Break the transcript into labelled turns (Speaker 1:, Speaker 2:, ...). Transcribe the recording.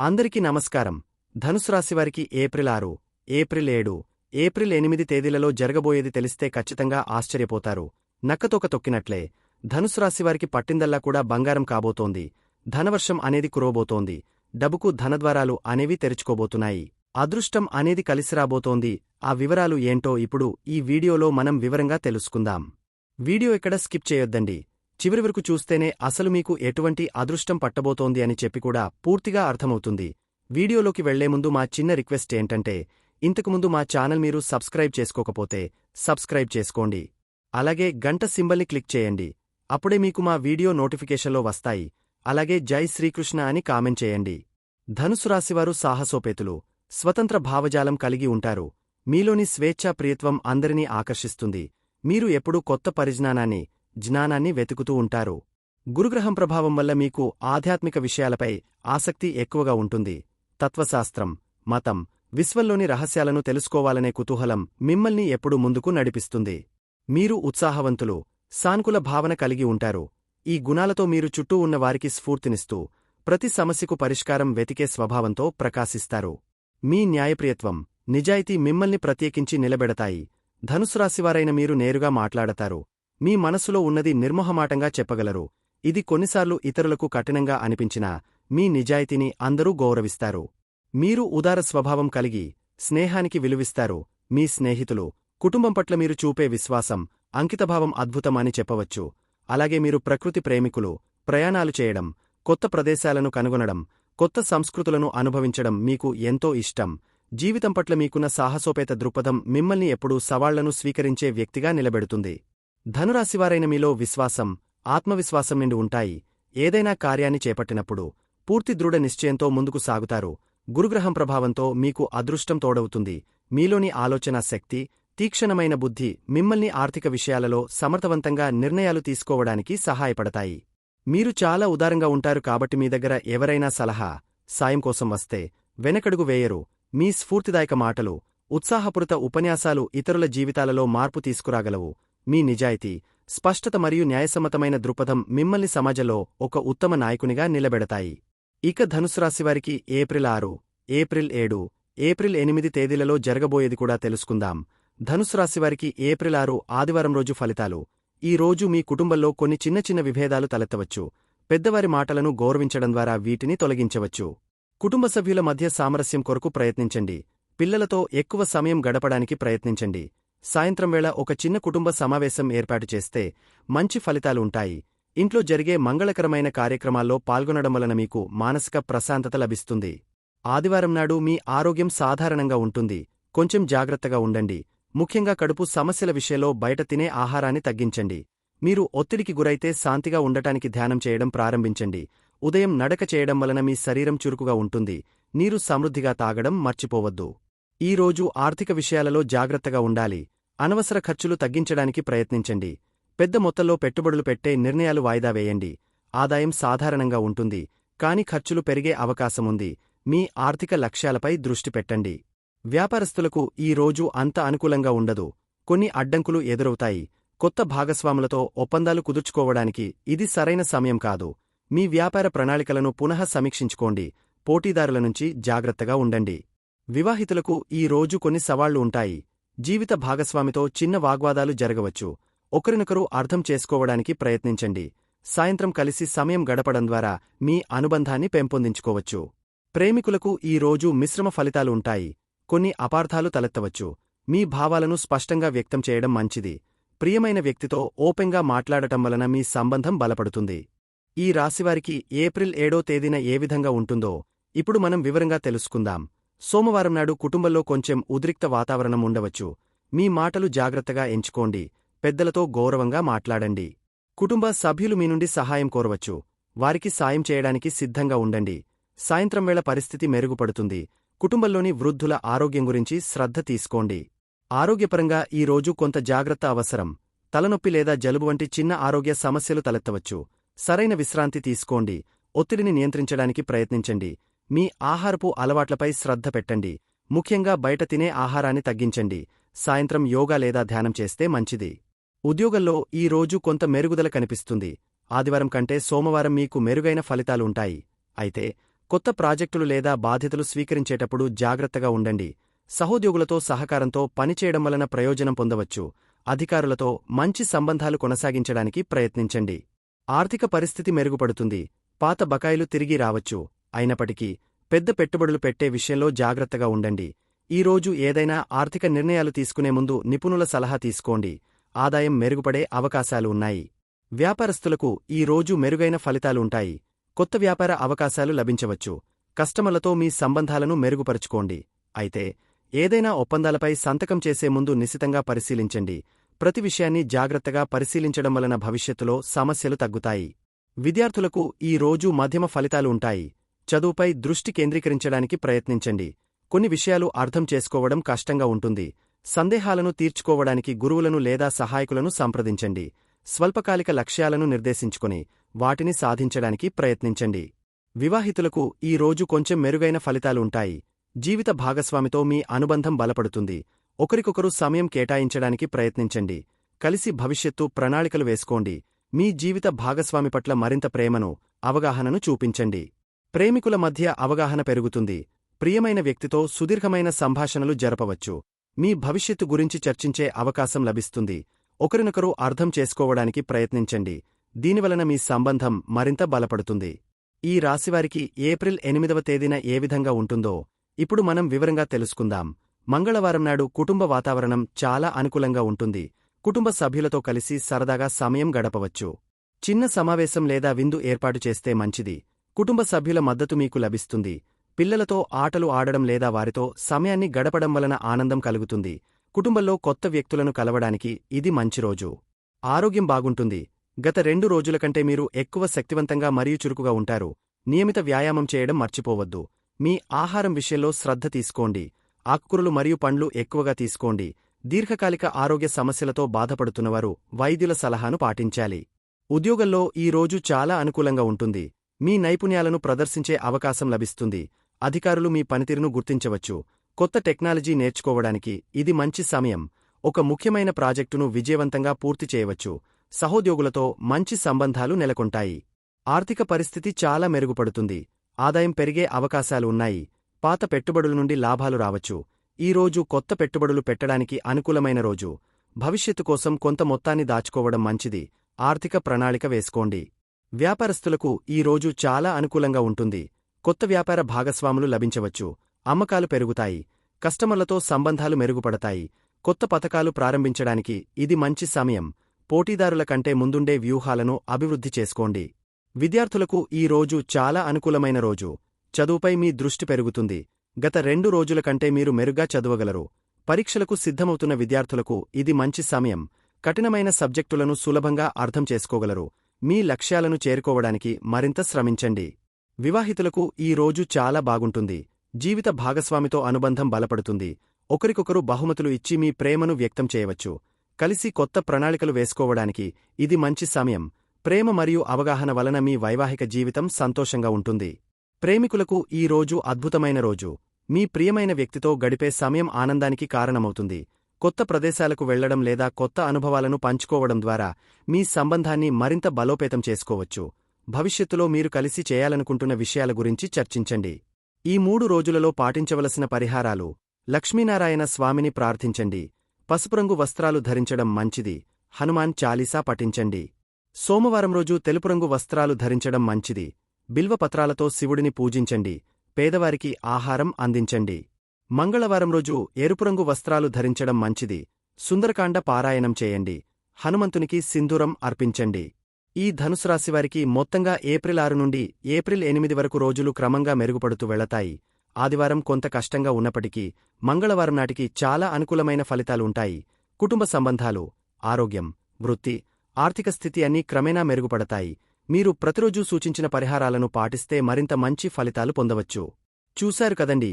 Speaker 1: అందరికీ నమస్కారం. ధనుసు రాశివారికి ఏప్రిల్ ఆరు ఏప్రిల్ ఏడు ఏప్రిల్ ఎనిమిది తేదీలలో జరగబోయేది తెలిస్తే ఖచ్చితంగా ఆశ్చర్యపోతారు. నక్కతోక తొక్కినట్లే ధనుసు రాశివారికి పట్టిందల్లా కూడా బంగారం కాబోతోంది. ధనవర్షం అనేది కురవబోతోంది. డబ్బుకు ధనద్వారాలు అనేవి తెరుచుకోబోతున్నాయి. అదృష్టం అనేది కలిసిరాబోతోంది ఆ వివరాలు ఏంటో ఇప్పుడు ఈ వీడియోలో మనం వివరంగా తెలుసుకుందాం. వీడియో ఇక్కడ స్కిప్ చేయొద్దండి. చివరి వరకు చూస్తేనే అసలు మీకు ఎటువంటి అదృష్టం పట్టబోతోంది అని చెప్పి కూడా పూర్తిగా అర్థమవుతుంది. వీడియోలోకి వెళ్ళే ముందు మా చిన్న రిక్వెస్ట్ ఏంటంటే ఇంతకుముందు మా ఛానల్ మీరు సబ్స్క్రైబ్ చేసుకోకపోతే సబ్స్క్రైబ్ చేసుకోండి. అలాగే గంట సింబల్ని క్లిక్ చేయండి. అప్పుడే మీకు మా వీడియో నోటిఫికేషన్లో వస్తాయి. అలాగే జై శ్రీకృష్ణ అని కామెంట్ చేయండి. ధనుసు రాశివారు సాహసోపేతులు స్వతంత్ర భావజాలం కలిగి ఉంటారు. మీలోని స్వేచ్ఛా ప్రియత్వం అందరినీ ఆకర్షిస్తుంది. మీరు ఎప్పుడూ కొత్త పరిజ్ఞానాన్ని జ్ఞానాన్ని వెతుకుతూ ఉంటారు. గురుగ్రహం ప్రభావం వల్ల మీకు ఆధ్యాత్మిక విషయాలపై ఆసక్తి ఎక్కువగా ఉంటుంది. తత్వశాస్త్రం మతం విశ్వంలోని రహస్యాలను తెలుసుకోవాలనే కుతూహలం మిమ్మల్ని ఎప్పుడు ముందుకు నడిపిస్తుంది. మీరు ఉత్సాహవంతులు సానుకూల భావన కలిగి ఉంటారు. ఈ గుణాలతో మీరు చుట్టూ ఉన్నవారికి స్ఫూర్తినిస్తూ ప్రతి సమస్యకు పరిష్కారం వెతికే స్వభావంతో ప్రకాశిస్తారు. మీ న్యాయప్రియత్వం నిజాయితీ మిమ్మల్ని ప్రత్యేకించి నిలబెడతాయి. ధనుసురాశివారైన మీరు నేరుగా మాట్లాడతారు. మీ మనసులో ఉన్నది నిర్మోహమాటంగా చెప్పగలరు. ఇది కొన్నిసార్లు ఇతరులకు కఠినంగా అనిపించినా మీ నిజాయితీని అందరూ గౌరవిస్తారు. మీరు ఉదార స్వభావం కలిగి స్నేహానికి విలువిస్తారు. మీ స్నేహితులు కుటుంబం పట్ల మీరు చూపే విశ్వాసం అంకితభావం అద్భుతమని చెప్పవచ్చు. అలాగే మీరు ప్రకృతి ప్రేమికులు ప్రయాణాలు చేయడం కొత్త ప్రదేశాలను కనుగొనడం కొత్త సంస్కృతులను అనుభవించడం మీకు ఎంతో ఇష్టం. జీవితం పట్ల మీకున్న సాహసోపేత దృక్పథం మిమ్మల్ని ఎప్పుడూ సవాళ్ళను స్వీకరించే వ్యక్తిగా నిలబెడుతుంది. ధనురాశివారైన మీలో విశ్వాసం ఆత్మవిశ్వాసం నిండి ఉంటాయి. ఏదైనా కార్యాన్ని చేపట్టినప్పుడు పూర్తి దృఢ నిశ్చయంతో ముందుకు సాగుతారు. గురుగ్రహం ప్రభావంతో మీకు అదృష్టం తోడవుతుంది. మీలోని ఆలోచనా శక్తి తీక్షణమైన బుద్ధి మిమ్మల్ని ఆర్థిక విషయాలలో సమర్థవంతంగా నిర్ణయాలు తీసుకోవడానికి సహాయపడతాయి. మీరు చాలా ఉదారంగా ఉంటారు కాబట్టి మీ దగ్గర ఎవరైనా సలహా సాయం కోసం వస్తే వెనకడుగు వేయరు. మీ స్ఫూర్తిదాయక మాటలు ఉత్సాహపూరిత ఉపన్యాసాలు ఇతరుల జీవితాలలో మార్పు తీసుకురాగలవు. మీ నిజాయితీ స్పష్టత మరియు న్యాయసమ్మతమైన దృక్పథం మిమ్మల్ని సమాజంలో ఒక ఉత్తమ నాయకునిగా నిలబెడతాయి. ఇక ధనుసురాశివారికి ఏప్రిల్ ఆరు ఏప్రిల్ ఏడు ఏప్రిల్ ఎనిమిది తేదీలలో జరగబోయేది కూడా తెలుసుకుందాం. ధనుసురాశివారికి ఏప్రిల్ ఆరు ఆదివారం రోజు ఫలితాలు. ఈ రోజు మీ కుటుంబంలో కొన్ని చిన్న చిన్న విభేదాలు తలెత్తవచ్చు. పెద్దవారి మాటలను గౌరవించడం ద్వారా వీటిని తొలగించవచ్చు. కుటుంబ సభ్యుల మధ్య సామరస్యం కొరకు ప్రయత్నించండి. పిల్లలతో ఎక్కువ సమయం గడపడానికి ప్రయత్నించండి. సాయంత్రం వేళ ఒక చిన్న కుటుంబ సమావేశం ఏర్పాటు చేస్తే మంచి ఫలితాలు ఉంటాయి ఇంట్లో జరిగే మంగళకరమైన కార్యక్రమాల్లో పాల్గొనడం వలన మీకు మానసిక ప్రశాంతత లభిస్తుంది. ఆదివారం నాడు మీ ఆరోగ్యం సాధారణంగా ఉంటుంది. కొంచెం జాగ్రత్తగా ఉండండి. ముఖ్యంగా కడుపు సమస్యల విషయంలో బయట తినే ఆహారాన్ని తగ్గించండి. మీరు ఒత్తిడికి గురైతే శాంతిగా ఉండటానికి ధ్యానం చేయడం ప్రారంభించండి. ఉదయం నడక చేయడం వలన మీ శరీరం చురుకుగా ఉంటుంది. నీరు సమృద్ధిగా తాగడం మర్చిపోవద్దు. ఈ రోజు ఆర్థిక విషయాలలో జాగ్రత్తగా ఉండాలి. అనవసర ఖర్చులు తగ్గించడానికి ప్రయత్నించండి. పెద్ద మొత్తంలో పెట్టుబడులు పెట్టే నిర్ణయాలు వాయిదా వేయండి. ఆదాయం సాధారణంగా ఉంటుంది కాని ఖర్చులు పెరిగే అవకాశముంది మీ ఆర్థిక లక్ష్యాలపై దృష్టి పెట్టండి. వ్యాపారస్తులకు ఈ రోజు అంత అనుకూలంగా ఉండదు. కొన్ని అడ్డంకులు ఎదురవుతాయి. కొత్త భాగస్వాములతో ఒప్పందాలు కుదుర్చుకోవడానికి ఇది సరైన సమయం కాదు. మీ వ్యాపార ప్రణాళికలను పునః సమీక్షించుకోండి. పోటీదారుల నుంచి జాగ్రత్తగా ఉండండి. వివాహితులకు ఈ రోజు కొన్ని సవాళ్ళు ఉంటాయి. జీవిత భాగస్వామితో చిన్న వాగ్వాదాలు జరగవచ్చు. ఒకరినొకరు అర్థం చేసుకోవడానికి ప్రయత్నించండి. సాయంత్రం కలిసి సమయం గడపడం ద్వారా మీ అనుబంధాన్ని పెంపొందించుకోవచ్చు. ప్రేమికులకు ఈ రోజు మిశ్రమ ఫలితాలు ఉంటాయి. కొన్ని అపార్థాలు తలెత్తవచ్చు. మీ భావాలను స్పష్టంగా వ్యక్తం చేయడం మంచిది. ప్రియమైన వ్యక్తితో ఓపెన్గా మాట్లాడటం వలన మీ సంబంధం బలపడుతుంది. ఈ రాశివారికి ఏప్రిల్ ఏడో తేదీన ఏ విధంగా ఉంటుందో ఇప్పుడు మనం వివరంగా తెలుసుకుందాం. సోమవారం నాడు కుటుంబంలో కొంచెం ఉద్రిక్త వాతావరణం ఉండవచ్చు. మీ మాటలు జాగ్రత్తగా ఎంచుకోండి. పెద్దలతో గౌరవంగా మాట్లాడండి. కుటుంబ సభ్యులు మీ నుండి సహాయం కోరవచ్చు. వారికి సాయం చేయడానికి సిద్ధంగా ఉండండి. సాయంత్రం వేళ పరిస్థితి మెరుగుపడుతుంది. కుటుంబంలోని వృద్ధుల ఆరోగ్యం గురించి శ్రద్ధ తీసుకోండి. ఆరోగ్యపరంగా ఈ రోజు కొంత జాగ్రత్త అవసరం. తలనొప్పి లేదా జలుబు వంటి చిన్న ఆరోగ్య సమస్యలు తలెత్తవచ్చు. సరైన విశ్రాంతి తీసుకోండి. ఒత్తిడిని నియంత్రించడానికి ప్రయత్నించండి. మీ ఆహారపు అలవాట్లపై శ్రద్ధ పెట్టండి. ముఖ్యంగా బయట తినే ఆహారాన్ని తగ్గించండి. సాయంత్రం యోగా లేదా ధ్యానం చేస్తే మంచిది. ఉద్యోగంలో ఈ రోజు కొంత మెరుగుదల కనిపిస్తుంది. ఆదివారం కంటే సోమవారం మీకు మెరుగైన ఫలితాలు ఉంటాయి. అయితే కొత్త ప్రాజెక్టులు లేదా బాధ్యతలు స్వీకరించేటప్పుడు జాగ్రత్తగా ఉండండి. సహోద్యోగులతో సహకారంతో పనిచేయడం వలన ప్రయోజనం పొందవచ్చు. అధికారులతో మంచి సంబంధాలు కొనసాగించడానికి ప్రయత్నించండి. ఆర్థిక పరిస్థితి మెరుగుపడుతుంది. పాత బకాయిలు తిరిగి రావచ్చు. అయినప్పటికీ పెద్ద పెట్టుబడులు పెట్టే విషయంలో జాగ్రత్తగా ఉండండి. ఈ రోజు ఏదైనా ఆర్థిక నిర్ణయాలు తీసుకునే ముందు నిపుణుల సలహా తీసుకోండి. ఆదాయం మెరుగుపడే అవకాశాలు ఉన్నాయి. వ్యాపారస్తులకు ఈ రోజు మెరుగైన ఫలితాలు ఉంటాయి. కొత్త వ్యాపార అవకాశాలు లభించవచ్చు. కస్టమర్లతో మీ సంబంధాలను మెరుగుపరుచుకోండి. అయితే ఏదైనా ఒప్పందాలపై సంతకం చేసే ముందు నిశితంగా పరిశీలించండి. ప్రతి విషయాన్ని జాగ్రత్తగా పరిశీలించడం వలన భవిష్యత్తులో సమస్యలు తగ్గుతాయి. విద్యార్థులకు ఈ రోజు మధ్యమ ఫలితాలు ఉంటాయి. చదువుపై దృష్టి కేంద్రీకరించడానికి ప్రయత్నించండి. కొన్ని విషయాలు అర్థం చేసుకోవడం కష్టంగా ఉంటుంది. సందేహాలను తీర్చుకోవడానికి గురువులను లేదా సహాయకులను సంప్రదించండి. స్వల్పకాలిక లక్ష్యాలను నిర్దేశించుకుని వాటిని సాధించడానికి ప్రయత్నించండి. వివాహితులకు ఈ రోజు కొంచెం మెరుగైన ఫలితాలు ఉంటాయి. జీవిత భాగస్వామితో మీ అనుబంధం బలపడుతుంది. ఒకరికొకరు సమయం కేటాయించడానికి ప్రయత్నించండి. కలిసి భవిష్యత్తు ప్రణాళికలు వేసుకోండి. మీ జీవిత భాగస్వామి పట్ల మరింత ప్రేమను అవగాహనను చూపించండి. ప్రేమికుల మధ్య అవగాహన పెరుగుతుంది. ప్రియమైన వ్యక్తితో సుదీర్ఘమైన సంభాషణలు జరపవచ్చు. మీ భవిష్యత్తు గురించి చర్చించే అవకాశం లభిస్తుంది. ఒకరినొకరు అర్థం చేసుకోవడానికి ప్రయత్నించండి. దీనివలన మీ సంబంధం మరింత బలపడుతుంది. ఈ రాశివారికి ఏప్రిల్ ఎనిమిదవ తేదీన ఏ విధంగా ఉంటుందో ఇప్పుడు మనం వివరంగా తెలుసుకుందాం. మంగళవారం నాడు కుటుంబ వాతావరణం చాలా అనుకూలంగా ఉంటుంది. కుటుంబ సభ్యులతో కలిసి సరదాగా సమయం గడపవచ్చు. చిన్న సమావేశం లేదా విందు ఏర్పాటు చేస్తే మంచిది. కుటుంబ సభ్యుల మద్దతు మీకు లభిస్తుంది. పిల్లలతో ఆటలు ఆడడం లేదా వారితో సమయాన్ని గడపడం వలన ఆనందం కలుగుతుంది. కుటుంబంలో కొత్త వ్యక్తులను కలవడానికి ఇది మంచి రోజు. ఆరోగ్యం బాగుంటుంది. గత రెండు రోజుల కంటే మీరు ఎక్కువ శక్తివంతంగా మరియు చురుకుగా ఉంటారు. నియమిత వ్యాయామం చేయడం మర్చిపోవద్దు. మీ ఆహారం విషయంలో శ్రద్ధ తీసుకోండి. ఆకుకూరలు మరియు పండ్లు ఎక్కువగా తీసుకోండి. దీర్ఘకాలిక ఆరోగ్య సమస్యలతో బాధపడుతున్నవారు వైద్యుల సలహాను పాటించాలి. ఉద్యోగంలో ఈ రోజు చాలా అనుకూలంగా ఉంటుంది. మీ నైపుణ్యాలను ప్రదర్శించే అవకాశం లభిస్తుంది. అధికారులు మీ పనితీరును గుర్తించవచ్చు. కొత్త టెక్నాలజీ నేర్చుకోవడానికి ఇది మంచి సమయం. ఒక ముఖ్యమైన ప్రాజెక్టును విజయవంతంగా పూర్తి చేయవచ్చు. సహోద్యోగులతో మంచి సంబంధాలు నెలకొంటాయి. ఆర్థిక పరిస్థితి చాలా మెరుగుపడుతుంది. ఆదాయం పెరిగే అవకాశాలు ఉన్నాయి. పాత పెట్టుబడుల నుండి లాభాలు రావచ్చు. ఈ రోజు కొత్త పెట్టుబడులు పెట్టడానికి అనుకూలమైన రోజు. భవిష్యత్తు కోసం కొంత మొత్తాన్ని దాచుకోవడం మంచిది. ఆర్థిక ప్రణాళిక వేసుకోండి. వ్యాపారస్తులకు ఈ రోజు చాలా అనుకూలంగా ఉంటుంది. కొత్త వ్యాపార భాగస్వాములు లభించవచ్చు. అమ్మకాలు పెరుగుతాయి. కస్టమర్లతో సంబంధాలు మెరుగుపడతాయి. కొత్త పథకాలు ప్రారంభించడానికి ఇది మంచి సమయం. పోటీదారుల కంటే ముందుండే వ్యూహాలను అభివృద్ధి చేసుకోండి. విద్యార్థులకు ఈ రోజు చాలా అనుకూలమైన రోజు. చదువుపై మీ దృష్టి పెరుగుతుంది. గత రెండు రోజుల కంటే మీరు మెరుగ్గా చదవగలరు. పరీక్షలకు సిద్ధమవుతున్న విద్యార్థులకు ఇది మంచి సమయం. కఠినమైన సబ్జెక్టులను సులభంగా అర్థం చేసుకోగలరు. మీ లక్ష్యాలను చేరుకోవడానికి మరింత శ్రమించండి. వివాహితులకు ఈ రోజు చాలా బాగుంటుంది. జీవిత భాగస్వామితో అనుబంధం బలపడుతుంది. ఒకరికొకరు బహుమతులు ఇచ్చి మీ ప్రేమను వ్యక్తం చేయవచ్చు. కలిసి కొత్త ప్రణాళికలు వేసుకోవడానికి ఇది మంచి సమయం. ప్రేమ మరియు అవగాహన వలన మీ వైవాహిక జీవితం సంతోషంగా ఉంటుంది. ప్రేమికులకు ఈ రోజు అద్భుతమైన రోజు. మీ ప్రియమైన వ్యక్తితో గడిపే సమయం ఆనందానికి కారణమవుతుంది. కొత్త ప్రదేశాలకు వెళ్ళడం లేదా కొత్త అనుభవాలను పంచుకోవడం ద్వారా మీ సంబంధాన్ని మరింత బలోపేతం చేసుకోవచ్చు. భవిష్యత్తులో మీరు కలిసి చేయాలనుకుంటున్న విషయాల గురించి చర్చించండి. ఈ మూడు రోజులలో పాటించవలసిన పరిహారాలు. లక్ష్మీనారాయణ స్వామిని ప్రార్థించండి. పసుపురంగు వస్త్రాలు ధరించడం మంచిది. హనుమాన్ చాలీసా పఠించండి. సోమవారం రోజు తెలుపురంగు వస్త్రాలు ధరించడం మంచిది. బిల్వపత్రాలతో శివుడిని పూజించండి. పేదవారికి ఆహారం అందించండి. మంగళవారం రోజు ఎరుపురంగు వస్త్రాలు ధరించడం మంచిది. సుందరకాండ పారాయణం చేయండి. హనుమంతునికి సింధూరం అర్పించండి. ఈ ధనుసురాశివారికి మొత్తంగా ఏప్రిల్ ఆరు నుండి ఏప్రిల్ ఎనిమిది వరకు రోజులు క్రమంగా మెరుగుపడుతూ వెళతాయి. ఆదివారం కొంత కష్టంగా ఉన్నప్పటికీ మంగళవారం నాటికి చాలా అనుకూలమైన ఫలితాలు ఉంటాయి. కుటుంబ సంబంధాలు ఆరోగ్యం వృత్తి ఆర్థిక స్థితి అన్నీ క్రమేణా మెరుగుపడతాయి. మీరు ప్రతిరోజూ సూచించిన పరిహారాలను పాటిస్తే మరింత మంచి ఫలితాలు పొందవచ్చు. చూశారు కదండి?